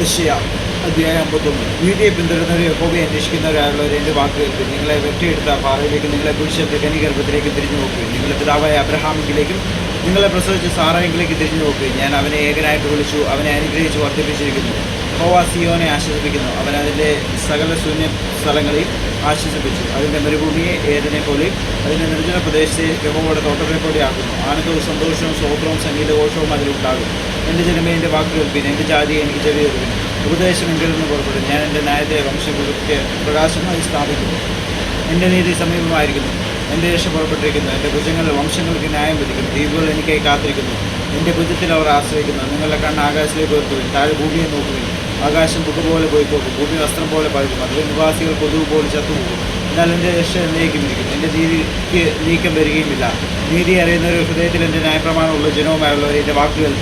യശയ അധ്യായം അമ്പത്തൊന്ന്. നീതിയെ പിന്തുടരുന്നവരെ യഹോബയെ അന്വേഷിക്കുന്നവരായുള്ളവർ എന്റെ വാക്ക് കേൾക്കും നിങ്ങളെ വെട്ടിയെടുത്ത പാറയിലേക്ക് നിങ്ങളെ കുരിശത്തെ കനിഗർഭത്തിലേക്ക് തിരിഞ്ഞു നോക്കുക നിങ്ങളുടെ പിതാവായ അബ്രഹാമിലേക്കും നിങ്ങളെ പ്രസവിച്ച സാറായെങ്കിലേക്ക് തിരിഞ്ഞു നോക്കുക ഞാൻ അവനെ ഏകനായിട്ട് വിളിച്ചു അവനെ അനുഗ്രഹിച്ച് വർദ്ധിപ്പിച്ചിരിക്കുന്നു. ഹോവ സിയോനെ ആശ്വസിപ്പിക്കുന്നു. അവൻ അതിന്റെ സകല ശൂന്യ സ്ഥലങ്ങളിൽ ആശ്വസിപ്പിച്ചു. അതിന്റെ മരുഭൂമിയെ ഏതിനെ പോലെയും അതിന്റെ നിർജന പ്രദേശത്തെ യഹോവയുടെ തോട്ടത്തെ പോലെ ആക്കുന്നു. ആനന്ദവും സന്തോഷവും സ്വോത്രവും സംഗീതഘോഷവും അതിലുണ്ടാകും. എന്റെ ജനമേ എന്റെ വാക്ക് കേൾപ്പിന് എന്റെ ജാതി എനിക്ക് കേൾപ്പിന്. ഉപദേശം എങ്കിൽ നിന്ന് പുറപ്പെടും. ഞാൻ എന്റെ ന്യായത്തെ വംശഗുരുക്ക് പ്രകാശമായി സ്ഥാപിക്കുന്നു. എന്റെ നീതി സമീപമായിരിക്കുന്നു. എന്റെ രക്ഷ പുറപ്പെട്ടിരിക്കുന്നു. എന്റെ ഭുജങ്ങൾ വംശങ്ങൾക്ക് ന്യായം വിധിക്കുന്നു. ദ്വീപുകൾ എനിക്കായി കാത്തിരിക്കുന്നു. എന്റെ ഭുജത്തിൽ അവർ ആശ്രയിക്കുന്നു. നിങ്ങളുടെ കണ്ണ് ആകാശത്തിലേക്ക് ഉയർത്തുവിൻ. താഴെ ഭൂമിയെ നോക്കുവിൻ. ആകാശം പുക പോലെ പോയി പോകും ഭൂമി വസ്ത്രം പോലെ പഴുകും അതിലെ നിവാസികൾ കൊതുക് പോലെ ചത്തുപോകും. എന്നാൽ എന്റെ രക്ഷ എന്നേക്കും ഇരിക്കും എന്റെ നീതിക്ക് നീക്കം വരികയുമില്ല. നീതി അറിയുന്നവർ ഹൃദയത്തിൽ എന്റെ ന്യായപ്രമാണമുള്ള ജനവുമായുള്ളവർ എന്റെ വാക്കുകൾ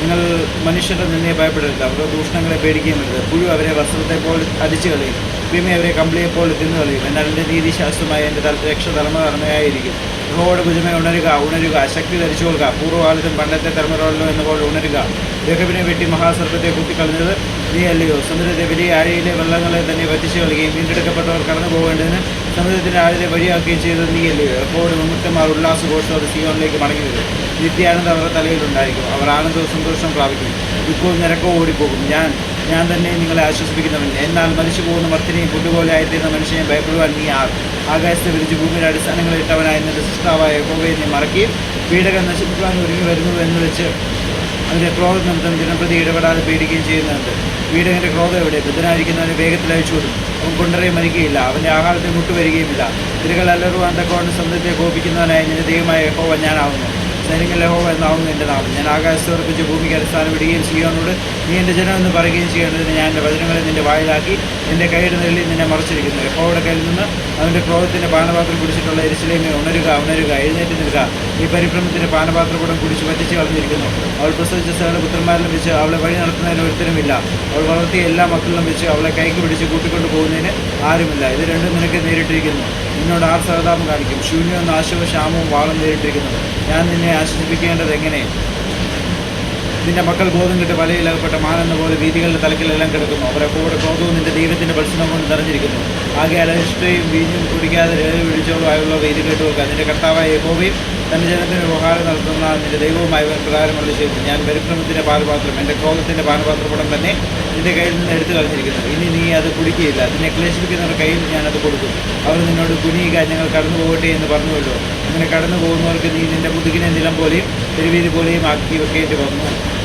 നിങ്ങൾ മനുഷ്യരുടെ നിന്നെ ഭയപ്പെടരുത്. അവരുടെ ദൂഷണങ്ങളെ പേടിക്കുകയുമരുത് പുഴു അവരെ വസ്ത്രത്തെ പോലെ അടിച്ചു കളയും. ഭീമി അവരെ കമ്പിളിയെ പോലെ തിന്നു കളയും. എന്നാൽ എന്റെ നീതിശാസ്ത്രമായ എന്റെ തല രക്ഷ തലമുറ തലമുറയായിരിക്കും യഹോവയുടെ ഭുജമേ ഉണരുക ഉണരുക. ശക്തി ധരിച്ചു കൊടുക്കുക പൂർവകാലത്തും പണ്ടത്തെ തലമുറകളിലും എന്ന പോലെ ഉണരുക. രഹബിനെ വെട്ടി മഹാസർപ്പത്തെ കുത്തിക്കളഞ്ഞത് നീ അല്ലയോ സമുദ്രത്തെ ആഴയിലെ വെള്ളങ്ങളെ തന്നെ വറ്റിച്ചു കളയുകയും വീണ്ടെടുക്കപ്പെട്ടവർ കടന്നു പോകേണ്ടതിന് സമുദ്രത്തിന്റെ ആഴത്തെ വഴിയാക്കുകയും ചെയ്തത് നീ അല്ലയോ എപ്പോഴും വിമുക്തമാർ ഉല്ലാസഘോഷത്തോടെ സീവനിലേക്ക് മടങ്ങി വരും നിത്യാനന്ദം അവരുടെ തലയിലുണ്ടായിരിക്കും. അവർ ആനന്ദവും സന്തോഷവും പ്രാപിക്കും. ദുഃഖവും നിരക്കവും ഓടിപ്പോകും. ഞാൻ ഞാൻ തന്നെ നിങ്ങളെ ആശ്വസിപ്പിക്കുന്നവൻ. എന്നാൽ മരിച്ചു പോകുന്ന മർത്തിനെയും കുട്ടുപോലെ ആയിത്തീരുന്ന മനുഷ്യനെ ഭയപ്പെടുവാൻ നീ ആർ. ആകാശത്തെ വിരിച്ച് ഭൂമിയുടെ അടിസ്ഥാനങ്ങളിൽ ഇട്ടവനായ നിന്റെ സൃഷ്ടാവായ കോവയെ നീ മറക്കുകയും പീഡകൻ നശിപ്പിക്കുവാൻ ഒരുങ്ങി വരുന്നു എന്ന് വെച്ച് അതിന്റെ ക്രോധം നിമിത്തം ദിനപ്രതി ഇടപെടാതെ പേടിക്കുകയും ചെയ്യുന്നുണ്ട്. വീടകന്റെ ക്രോധം എവിടെ? ബുദ്ധനായിരിക്കുന്നവന് വേഗത്തിൽ അയച്ചുവിടും അവൻ കൊണ്ടറേ മരിക്കുകയില്ല. അവന്റെ ആഹാരത്തിൽ മുട്ടുവരികയുമില്ല തിരകൾ അലറുവാൻ തക്കോണ്ട് സ്വന്തത്തെ കോപിക്കുന്നവനായ നിന്റെ ദൈവമായ യഹോവ ഞാനാവുന്നു. സൈനിക ലഹോവ എന്നാവുന്നു എന്റെ നാമം ഞാൻ ആകാശത്ത് ഉറപ്പിച്ച് ഭൂമിക്ക് അടിസ്ഥാനം ഇടുകയും ചെയ്യുവാനോട് നീ എന്റെ ജനം എന്ന് പറയുകയും ചെയ്യേണ്ടതിന് ഞാൻ എന്റെ വചനങ്ങളെ നിന്റെ വായിലാക്കി എന്റെ കൈയുടെ നെല്ലി നിന്നെ മറച്ചിരിക്കുന്നു. യഹോവയുടെ കയ്യിൽ നിന്ന് അവന്റെ ക്രോധത്തിന്റെ പാനപാത്രം കുടിച്ചിട്ടുള്ള എരിശിലേമെ ഉണരുക ഉണരുക എഴുന്നേറ്റ് നിൽക്കുക. ഈ പരിഭ്രമത്തിന്റെ പാനപാത്രകൂടം കുടിച്ച് വറ്റിച്ച് കളഞ്ഞിരിക്കുന്നു. അവൾ പ്രസവിച്ച സകല പുത്രന്മാരിലും വെച്ച് അവളെ വഴി നടത്തുന്നതിന് ഒരുത്തരുമില്ല. അവൾ വളർത്തിയ എല്ലാ മക്കളിലും വെച്ച് അവളെ കൈക്ക് പിടിച്ച് കൂട്ടിക്കൊണ്ടു പോകുന്നതിന് ആരുമില്ല. ഇത് രണ്ടും നിനക്ക് നേരിട്ടിരിക്കുന്നു. നിന്നോട് ആർ സഹതാപം കാണിക്കും. ശൂന്യവും നാശവും ക്ഷാമവും വാളം നേരിട്ടിരിക്കുന്നു. ഞാൻ നിന്നെ ആശ്വസിപ്പിക്കേണ്ടത് എങ്ങനെ? നിന്റെ മക്കൾ ബോധം കിട്ട് വലയിലകപ്പെട്ട മാനെന്ന പോലെ വീതികളുടെ തലക്കിലെല്ലാം കിടക്കുന്നു. അവരെ കൂടെ ക്രോധവും നിന്റെ ദൈവത്തിന്റെ ഭക്ഷണം കൊണ്ട് നിറഞ്ഞിരിക്കുന്നു. ആകെ അലഹിഷ്ടയും വീഞ്ഞും കുടിക്കാതെ രേഖ വിളിച്ചോളും ആയുള്ള ഇത് കേട്ടുവെക്കുക നിന്റെ കർത്താവായ യഹോവയും തന്റെ ജനത്തിന് ഉപകാരം നടത്തുന്ന നിന്റെ ദൈവവുമായ പ്രകാരമുള്ള ചെയ്തു ഞാൻ പരിക്രമത്തിന്റെ പാനപാത്രം എന്റെ ക്രോധത്തിന്റെ പാനപാത്രപടം തന്നെ നിന്റെ കയ്യിൽ നിന്ന് എടുത്തു കളഞ്ഞിരിക്കുന്നു ഇനി നീ അത് കുടിക്കുകയില്ല. നിന്നെ ക്ലേശിപ്പിക്കുന്നവരുടെ കയ്യിൽ ഞാനത് കൊടുക്കും. അവർ നിന്നോട് കുനിയുക ഞങ്ങൾ കടന്നു പോകട്ടെ എന്ന് പറഞ്ഞുവല്ലോ. അങ്ങനെ കടന്നു പോകുന്നവർക്ക് നീ നിന്റെ മുതുകിനെ നിലം പോലെയും തെരുവീതി പോലെയും ആക്കി വെക്കേണ്ടി വന്നു.